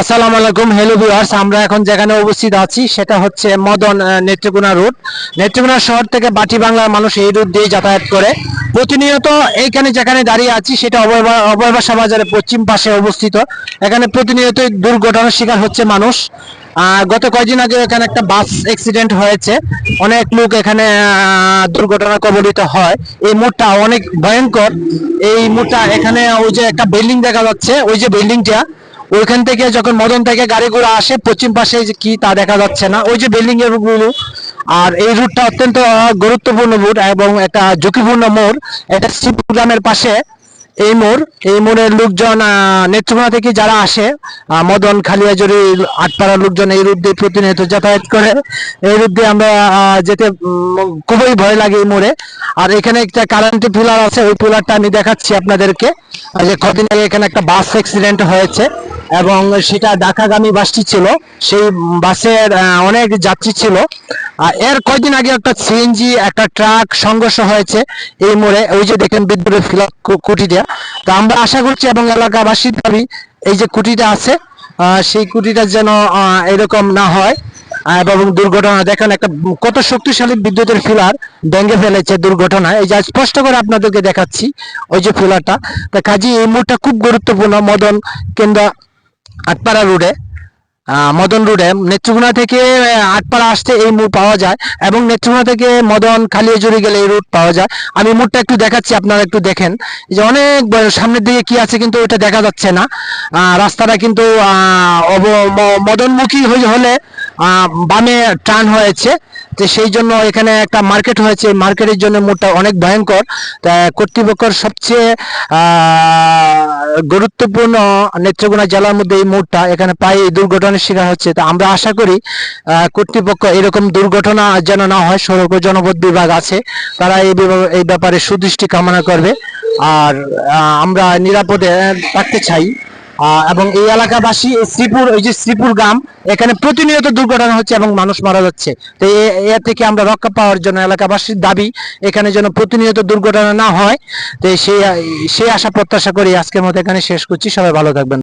আসসালামু আলাইকুম hello viewers আমরা এখন যেখানে উপস্থিত আছি, সেটা হচ্ছে মদন নেত্রকোনা রুট নেত্রকোনা শহর থেকে বাটি বাংলার মানুষ এই রুট দিয়ে যাতায়াত করে। প্রতিনিয়ত এইখানে যেখানে দাঁড়িয়ে আছি, সেটা অবয়বা অবয়বাসা বাজারের পশ্চিম পাশে অবস্থিত। এখানে প্রতিনিয়ত দুর্ঘটনার শিকার হচ্ছে মানুষ। গত কয়েকদিন আগে এখানে একটা বাস অ্যাক্সিডেন্ট হয়েছে। অনেক লোক এখানে দুর্ঘটনা কবলিত হয়। এই মোড়টা অনেক ভয়ঙ্কর। এই মোড়টা এখানে ওই যে একটা বিল্ডিং দেখা যাচ্ছে। ওই যে বিল্ডিংটা ওইখান থেকে যখন মদন থেকে গাড়ি ঘোড়া আসে, পশ্চিম পাশে কি তা দেখা যাচ্ছে না। ওই যে বিল্ডিং এরগুলো আর এই রুটটা অত্যন্ত গুরুত্বপূর্ণ রুট এবং একটা ঝুঁকিপূর্ণ মোড়। এটা শ্রীপুর গ্রামের পাশে। এই মোড়, এই মোড়ের লোকজন নেত্রকোনা থেকে যারা আসে মদন খালিয়াজুরি আটপাড়ার লোকজন এই রুট দিয়ে প্রতিনিয়ত যাতায়াত করে। এই রুট দিয়ে আমরা যেতে খুবই ভয় লাগে এই মোড়ে। আর এখানে একটা কারেন্টের পিলার আছে, ওই পিলারটা আমি দেখাচ্ছি আপনাদেরকে। যে কদিন আগে এখানে একটা বাস অ্যাক্সিডেন্ট হয়েছে এবং সেটা ঢাকাগামী বাসটি ছিল। সেই বাসের অনেক যাত্রী ছিল। এর কয়দিন আগে একটা সিএনজি একটা ট্রাক সংঘর্ষ হয়েছে এই মোড়ে। ওই যে দেখেন বিদ্যুতের ফিলাপ কুটিটা। তো আমরা আশা করছি এবং এলাকাবাসীর দাবি, এই যে কুটিটা আছে সেই কুটিটা যেন এরকম না হয়। এবং দুর্ঘটনা দেখেন একটা কত শক্তিশালী বিদ্যুতের ফিলার ভেঙে ফেলেছে দুর্ঘটনায়। এই যে স্পষ্ট করে আপনাদেরকে দেখাচ্ছি ওই যে ফিলারটা। তা কাজী, এই মুহূর্তটা খুব গুরুত্বপূর্ণ মদন কিংবা আটপাড়া রোডে। মদন রোডে। নেত্রকোনা থেকে আটপাড়া আসতে এই মোড় পাওয়া যায় এবং নেত্রকোনা থেকে মদন খালিয়াজুরি গেলে এই রুট পাওয়া যায়। আমি মোড়টা একটু দেখাচ্ছি, আপনারা একটু দেখেন। যে অনেক সামনের দিকে কি আছে কিন্তু ওটা দেখা যাচ্ছে না। রাস্তাটা কিন্তু মদনমুখী হলে বামে টার্ন হয়েছে। তো সেই জন্য এখানে একটা মার্কেট হয়েছে। মার্কেটের জন্য মোড়টা অনেক ভয়ঙ্কর। তা কর্তৃপক্ষের সবচেয়ে গুরুত্বপূর্ণ নেত্রকোনা জেলার মধ্যে এই মোড়টা এখানে প্রায় দুর্ঘটনার শিকার হচ্ছে। তা আমরা আশা করি কর্তৃপক্ষ এরকম দুর্ঘটনা যেন না হয়, সড়ক ও জনপথ বিভাগ আছে। তারা এই এই ব্যাপারে সুদৃষ্টি কামনা করবে। আর আমরা নিরাপদে থাকতে চাই। এবং এই এলাকাবাসী, এই শ্রীপুর ওই যে শ্রীপুর গ্রাম, এখানে প্রতিনিয়ত দুর্ঘটনা হচ্ছে এবং মানুষ মারা যাচ্ছে। তো এ- এ থেকে আমরা রক্ষা পাওয়ার জন্য এলাকাবাসীর দাবি, এখানে যেন প্রতিনিয়ত দুর্ঘটনা না হয়। তো সেই সেই আশা প্রত্যাশা করি আজকের মতো এখানে শেষ করছি। সবাই ভালো থাকবেন।